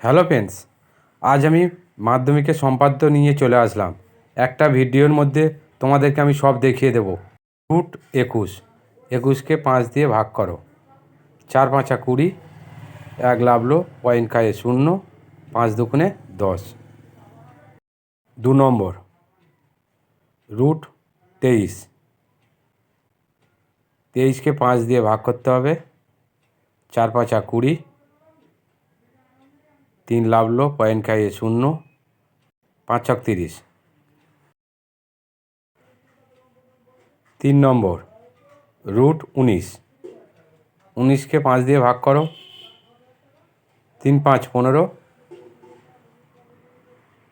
Hello friends, আজ আমি মাধ্যমিকের সম্পাদ্য নিয়ে চলে আসলাম। একটা ভিডিওর মধ্যে তোমাদেরকে আমি সব দেখিয়ে দেবো। রুট একুশ, একুশকে পাঁচ দিয়ে ভাগ করো। চার পাঁচা কুড়ি, এক লাভলো পয়েন্ট খায়ে শূন্য, পাঁচ দুগুণে দশ। দু নম্বর, রুট তেইশ। তেইশকে পাঁচ দিয়ে ভাগ করতে হবে। চার পাঁচা কুড়ি তিন লাভলো পয়েন্ট খাইয়ে শূন্য, পাঁচ ছক তিরিশ। তিন নম্বর, রুট উনিশ। উনিশকে পাঁচ দিয়ে ভাগ করো। তিন পাঁচ পনেরো।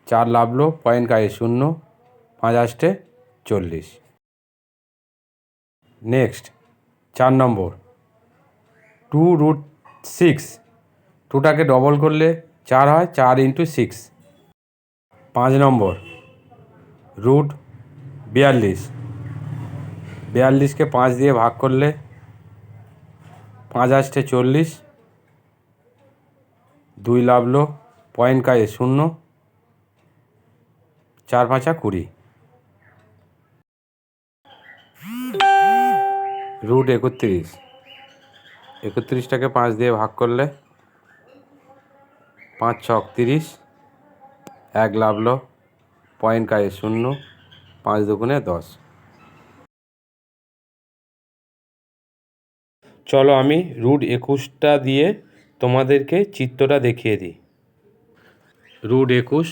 চার লাভলো পয়েন্ট খাইয়ে শূন্য, পাঁচ আষ্টে চল্লিশ। নেক্সট, চার নম্বর। টু রুট সিক্স, টুটাকে ডবল করলে চার হয় চার ইন্টু সিক্স পাঁচ নম্বর। রুট বিয়াল্লিশ। বিয়াল্লিশকে পাঁচ দিয়ে ভাগ করলে পাঁচ আষ্টে চল্লিশ। দুই লাভলো পয়েন্ট কায়ে শূন্য। চার পাঁচা কুড়ি। রুট একত্রিশ। একত্রিশটাকে পাঁচ দিয়ে ভাগ করলে পাঁচ ছক তিরিশ। এক লাভলো পয়েন্ট কায়ে শূন্য। পাঁচ দুগুণে দশ। চলো আমি রুট একুশটা দিয়ে তোমাদেরকে চিত্রটা দেখিয়ে দিই। রুট একুশ।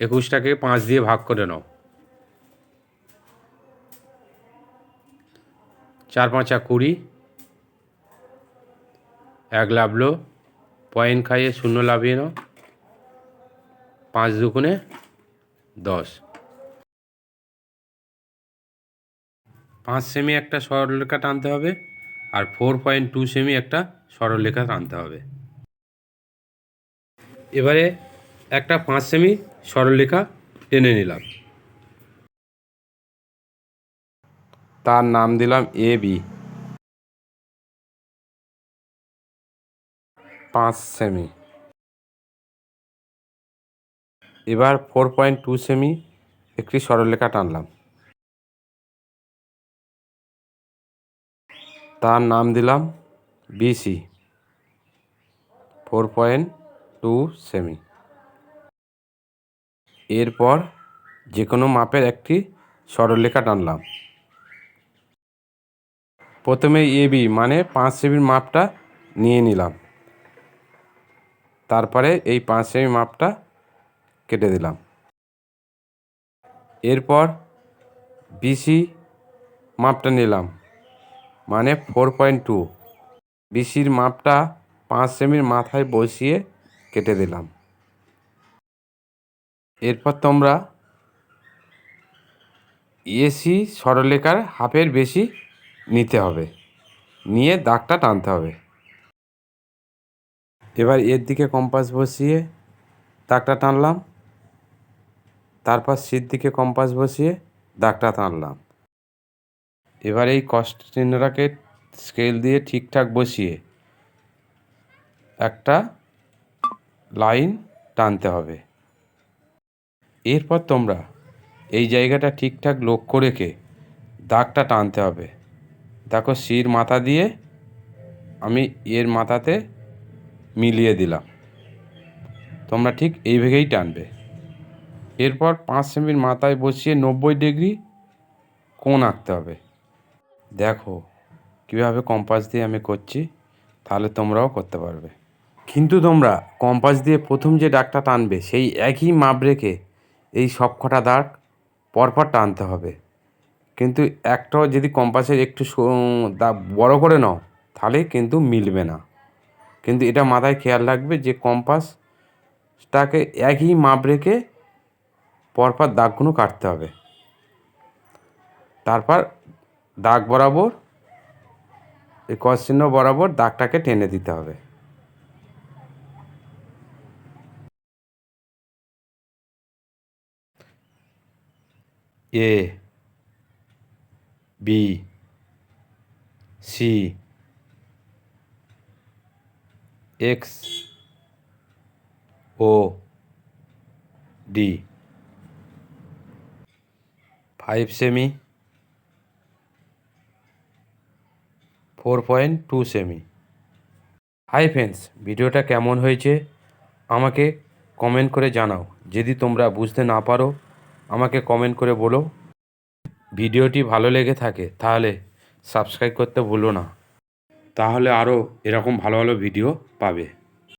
একুশটাকে পাঁচ দিয়ে ভাগ করে নাও। চার, পাঁচা কুড়ি। এক লাভলো পয়েন্ট খাইয়ে শূন্য লাভিয়ে নাও। পাঁচ দুগুণে দশ। পাঁচ সেমি একটা সরলরেখা টানতে হবে আর ফোর পয়েন্ট টু সেমি একটা সরলরেখা টানতে হবে। এবারে একটা পাঁচ সেমি সরলরেখা টেনে নিলাম। তার নাম দিলাম এ বি। পাঁচ সেমি এবার ফোর পয়েন্ট টু সেমি একটি সরলরেখা টানলাম। তার নাম দিলাম বিসি ফোর পয়েন্ট টু সেমি এরপর যে কোনো মাপের একটি সরলরেখা টানলাম। প্রথমে এবি মানে পাঁচ সেমির মাপটা নিয়ে নিলাম। তারপরে এই পাঁচ সেমি মাপটা কেটে দিলাম। এরপর বিসি মাপটা নিলাম মানে ফোর পয়েন্ট টু বিসির মাপটা পাঁচ সেমির মাথায় বসিয়ে কেটে দিলাম। এরপর তোমরা এসি সরলেখার হাফের বেশি নিতে হবে, নিয়ে দাগটা টানতে হবে। এবার এর দিকে কম্পাস বসিয়ে দাগটা টানলাম। তারপর সির দিকে কম্পাস বসিয়ে দাগটা টানলাম। এবার এই কষ্ট চিহ্নটাকে স্কেল দিয়ে ঠিকঠাক বসিয়ে একটা লাইন টানতে হবে। এরপর তোমরা এই জায়গাটা ঠিকঠাক লক্ষ্য রেখে দাগটা টানতে হবে। দেখো শির মাথা দিয়ে আমি এর মাথাতে মিলিয়ে দিলাম। তোমরা ঠিক এইভাবেই টানবে। এরপর পাঁচ সেমির মাথায় বসিয়ে নব্বই ডিগ্রি কোণ আঁকতে হবে। দেখো, কীভাবে কম্পাস দিয়ে আমি করছি, তাহলে তোমরাও করতে পারবে। কিন্তু তোমরা কম্পাস দিয়ে প্রথম যে দাগটা টানবে, সেই একই মাপ রেখে এই সবকটা দাগ পরপর টানতে হবে। কিন্তু একটাও যদি কম্পাসের একটু দাগ বড় করে নাও, তাহলে কিন্তু মিলবে না। কিন্তু এটা মাথায় খেয়াল রাখবে যে কম্পাসটাকে একই মাপ রেখে পরপর দাগগুলো কাটতে হবে। তারপর দাগ বরাবর, এই চিহ্ন বরাবর দাগটাকে টেনে দিতে হবে। A B C X O D five সেমি ফোর পয়েন্ট টু সেমি হাই ফ্রেন্ডস ভিডিওটা কেমন হয়েছে? আমাকে কমেন্ট করে জানাও। যদি তোমরা বুঝতে না পারো, আমাকে কমেন্ট করে বলো। ভিডিওটি ভালো লেগে থাকে, তাহলে সাবস্ক্রাইব করতে ভুলো না। তাহলে আরও এরকম ভালো ভালো ভিডিও পাবে।